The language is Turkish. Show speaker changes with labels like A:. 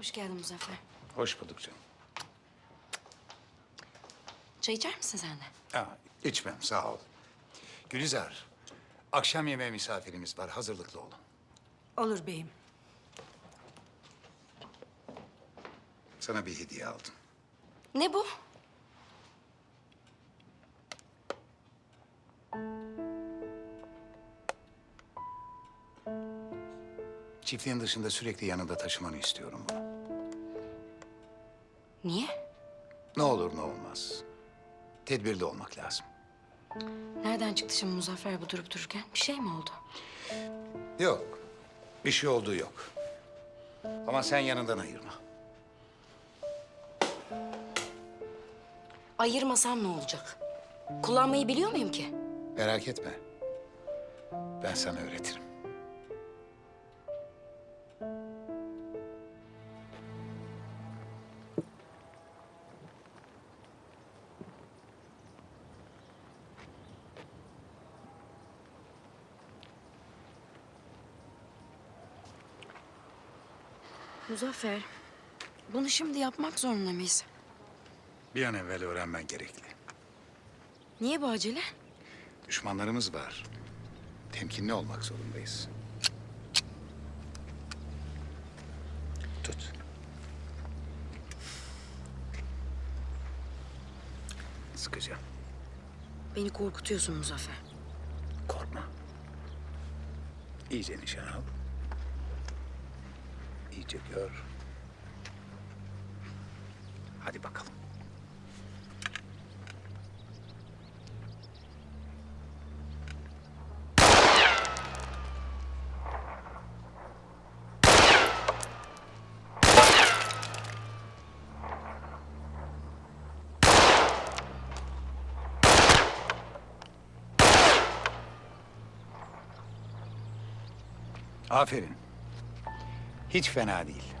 A: Hoş geldin Muzaffer.
B: Hoş bulduk canım.
A: Çay içer misin sen de?
B: Ha, içmem sağ ol. Gülizar, akşam yemeği misafirimiz var. Hazırlıklı olun.
C: Olur beyim.
B: Sana bir hediye aldım.
A: Ne bu?
B: Çiftliğin dışında sürekli yanında taşımanı istiyorum bunu.
A: Niye?
B: Ne olur ne olmaz. Tedbirli olmak lazım.
A: Nereden çıktı şimdi Muzaffer bu durup dururken? Bir şey mi oldu?
B: Yok, bir şey olduğu yok. Ama sen yanından ayırma.
A: Ayırmasam ne olacak? Kullanmayı biliyor muyum ki?
B: Merak etme. Ben sana öğretirim.
A: Muzaffer, bunu şimdi yapmak zorunda mıyız?
B: Bir an evvel öğrenmen gerekli.
A: Niye bu acele?
B: Düşmanlarımız var. Temkinli olmak zorundayız. Tut. Sıkacağım.
A: Beni korkutuyorsun Muzaffer.
B: Korkma. İyice nişan al. Gör. Hadi bakalım. Aferin. Hiç fena değil.